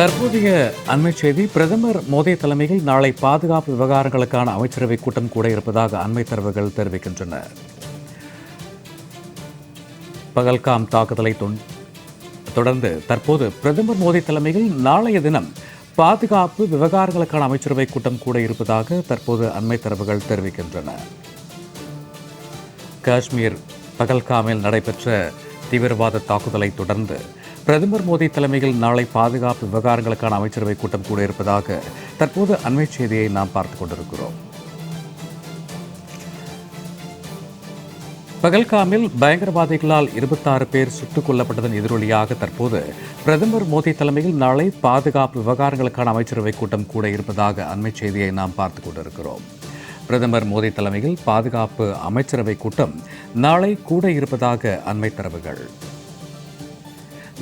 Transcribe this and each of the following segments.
தற்போதைய அண்மை செய்தி பிரதமர் மோடி தலைமையில் நாளை பாதுகாப்பு விவகாரங்களுக்கான அமைச்சரவை கூட்டம் கூட இருப்பதாக அண்மை தரவுகள் தெரிவிக்கின்றன. பகல்காம் தாக்குதலை தொன்- தொடர்ந்து தற்போது பிரதமர் மோடி தலைமையில் நாளைய தினம் பாதுகாப்பு விவகாரங்களுக்கான அமைச்சரவை கூட்டம் கூட இருப்பதாக தற்போது அண்மை தரவுகள் தெரிவிக்கின்றன. காஷ்மீர் பகல்காமில் நடைபெற்ற தீவிரவாத தாக்குதலை தொடர்ந்து பிரதமர் மோடி தலைமையில் நாளை பாதுகாப்பு விவகாரங்களுக்கான அமைச்சரவை கூட்டம் கூட இருப்பதாக தற்போது அண்மை செய்தியை நாம் பார்த்துக் கொண்டிருக்கிறோம். பகல்காமில் பயங்கரவாதிகளால் இருபத்தாறு பேர் சுட்டுக் கொல்லப்பட்டதன் எதிரொலியாக தற்போது பிரதமர் மோடி தலைமையில் நாளை பாதுகாப்பு விவகாரங்களுக்கான அமைச்சரவை கூட்டம் கூட இருப்பதாக அண்மை செய்தியை நாம் பார்த்துக் கொண்டிருக்கிறோம். பிரதமர் மோடி தலைமையில் பாதுகாப்பு அமைச்சரவை கூட்டம் நாளை கூட இருப்பதாக அண்மை தரவுகள்.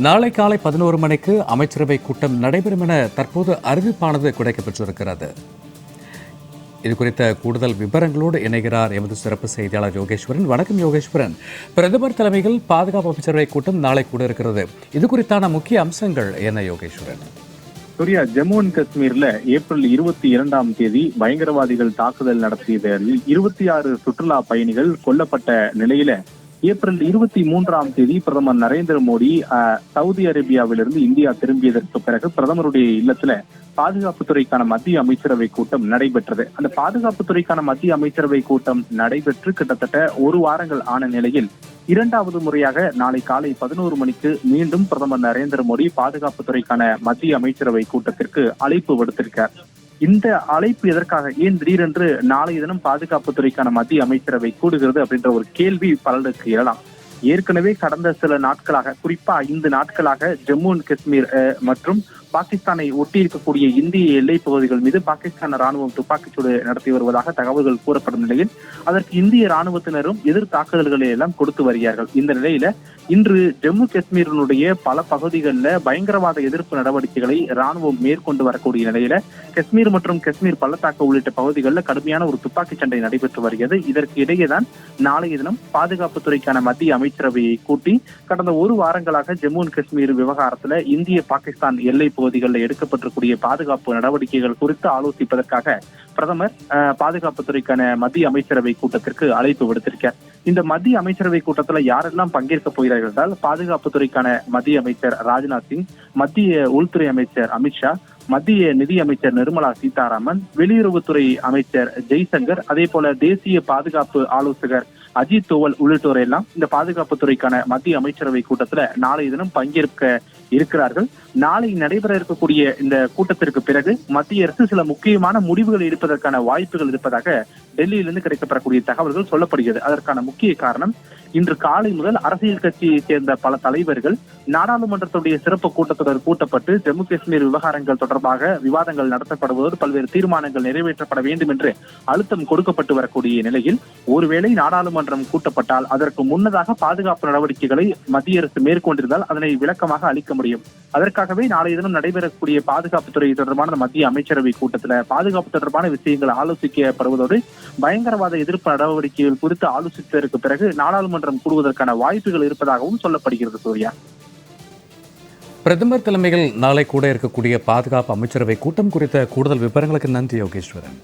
நாளை காலை பதினோரு மணிக்கு அமைச்சரவை கூட்டம் நடைபெறும் என தற்போது அறிவிப்பானது கிடைக்கப்பெற்றிருக்கிறது. இது குறித்த கூடுதல் விவரங்களோடு இணைகிறார் எமது சிறப்பு செய்தியாளர் யோகேஸ்வரன். வணக்கம் யோகேஸ்வரன். பிரதமர் தலைமையில் பாதுகாப்பு அமைச்சரவை கூட்டம் நாளை கூட இருக்கிறது இது குறித்தான முக்கிய அம்சங்கள் என்ன யோகேஸ்வரன்? சூர்யா ஜம்மு அண்ட் காஷ்மீர்ல ஏப்ரல் இருபத்தி இரண்டாம் தேதி பயங்கரவாதிகள் தாக்குதல் நடத்தியதில் இருபத்தி ஆறு சுற்றுலா பயணிகள் கொல்லப்பட்ட நிலையில ஏப்ரல் இருபத்தி மூன்றாம் தேதி பிரதமர் நரேந்திர மோடி அஹ், சவுதி அரேபியாவிலிருந்து இந்தியா திரும்பியதற்கு பிறகு பிரதமருடைய இல்லத்துல பாதுகாப்புத்துறைக்கான மத்திய அமைச்சரவை கூட்டம் நடைபெற்றது. அந்த பாதுகாப்புத்துறைக்கான மத்திய அமைச்சரவை கூட்டம் நடைபெற்று கிட்டத்தட்ட ஒரு வாரங்கள் ஆன நிலையில் இரண்டாவது முறையாக நாளை காலை பதினோரு மணிக்கு மீண்டும் பிரதமர் நரேந்திர மோடி பாதுகாப்புத்துறைக்கான மத்திய அமைச்சரவை கூட்டத்திற்கு அழைப்பு விடுத்திருக்கார். இந்த அழைப்பு எதற்காக? ஏன் திடீரென்று நாளைய தினம் பாதுகாப்புத்துறைக்கான மத்திய அமைச்சரவை கூடுகிறது அப்படின்ற ஒரு கேள்வி பலருக்கு எழலாம் ஏற்கனவே கடந்த சில நாட்களாக குறிப்பா ஐந்து நாட்களாக ஜம்மு அண்ட் காஷ்மீர் அஹ், மற்றும் பாகிஸ்தானை ஒட்டி இருக்கக்கூடிய இந்திய எல்லைப் பகுதிகள் மீது பாகிஸ்தான் ராணுவம் துப்பாக்கிச்சூடு நடத்தி வருவதாக தகவல்கள் கூறப்படும் நிலையில் அதற்கு இந்திய ராணுவத்தினரும் எதிர் தாக்குதல்களை எல்லாம் கொடுத்து வருகிறார்கள். இந்த நிலையில இன்று ஜம்மு காஷ்மீரினுடைய பல பகுதிகளில் பயங்கரவாத எதிர்ப்பு நடவடிக்கைகளை ராணுவம் மேற்கொண்டு வரக்கூடிய நிலையில காஷ்மீர் மற்றும் காஷ்மீர் பள்ளத்தாக்கு உள்ளிட்ட பகுதிகளில் கடுமையான ஒரு துப்பாக்கி சண்டை நடைபெற்று வருகிறது. இதற்கு இடையேதான் நாளைய தினம் பாதுகாப்புத்துறைக்கான மத்திய அமைச்சரவையை கூட்டி கடந்த ஒரு வாரங்களாக ஜம்மு அண்ட் காஷ்மீர் விவகாரத்துல இந்திய பாகிஸ்தான் எல்லை பகுதிகளில் எடுக்கப்பட்டிருக்கூடிய பாதுகாப்பு நடவடிக்கைகள் குறித்து ஆலோசிப்பதற்காக பிரதமர் பாதுகாப்புத்துறைக்கான மத்திய அமைச்சரவை கூட்டத்திற்கு அழைப்பு விடுத்திருக்கார் இந்த மத்திய அமைச்சரவை கூட்டத்தில் யாரெல்லாம் பங்கேற்க போகிறார்கள் என்றால் பாதுகாப்புத்துறைக்கான மத்திய அமைச்சர் ராஜ்நாத் சிங் மத்திய உள்துறை அமைச்சர் அமித்ஷா மத்திய நிதி அமைச்சர் நிர்மலா சீதாராமன் வெளியுறவுத்துறை அமைச்சர் ஜெய்சங்கர் அதே போல தேசிய பாதுகாப்பு ஆலோசகர் அஜித் தோவல் உள்ளிட்டோர் எல்லாம் இந்த பாதுகாப்புத்துறைக்கான மத்திய அமைச்சரவை கூட்டத்துல நாளைய தினம் பங்கேற்க இருக்கிறார்கள். நாளை நடைபெற இருக்கக்கூடிய இந்த கூட்டத்திற்கு பிறகு மத்திய அரசு சில முக்கியமான முடிவுகள் எடுப்பதற்கான வாய்ப்புகள் இருப்பதாக டெல்லியிலிருந்து கிடைக்கப்பெறக்கூடிய தகவல்கள் சொல்லப்படுகிறது. அதற்கான முக்கிய காரணம் இன்று காலை முதல் அரசியல் கட்சியை சேர்ந்த பல தலைவர்கள் நாடாளுமன்றத்துடைய சிறப்பு கூட்டத்தொடர் கூட்டப்பட்டு ஜம்மு காஷ்மீர் விவகாரங்கள் தொடர்பாக விவாதங்கள் நடத்தப்படுவதோடு பல்வேறு தீர்மானங்கள் நிறைவேற்றப்பட வேண்டும் என்று அழுத்தம் கொடுக்கப்பட்டு வரக்கூடிய நிலையில் ஒருவேளை நாடாளுமன்ற நாடாளுமன்றம் கூட்டப்பட்டால் அதற்கு முன்னதாக பாதுகாப்பு நடவடிக்கைகளை மத்திய அரசு மேற்கொண்டிருந்தால் அதனை விளக்கமாக அளிக்க முடியும். அதற்காகவே நாளைய தினம் நடைபெறக்கூடிய பாதுகாப்புத்துறை தொடர்பான மத்திய அமைச்சரவை கூட்டத்தில் பாதுகாப்பு தொடர்பான விஷயங்கள் ஆலோசிக்கப்படுவதோடு பயங்கரவாத எதிர்ப்பு நடவடிக்கைகள் குறித்து ஆலோசித்ததற்கு பிறகு நாடாளுமன்றம் கூடுவதற்கான வாய்ப்புகள் இருப்பதாகவும் சொல்லப்படுகிறது சூர்யா. பிரதமர் தலைமையில் நாளை கூட இருக்கக்கூடிய பாதுகாப்பு அமைச்சரவை கூட்டம் குறித்த கூடுதல் விவரங்களுக்கு நன்றி யோகேஸ்வரன்.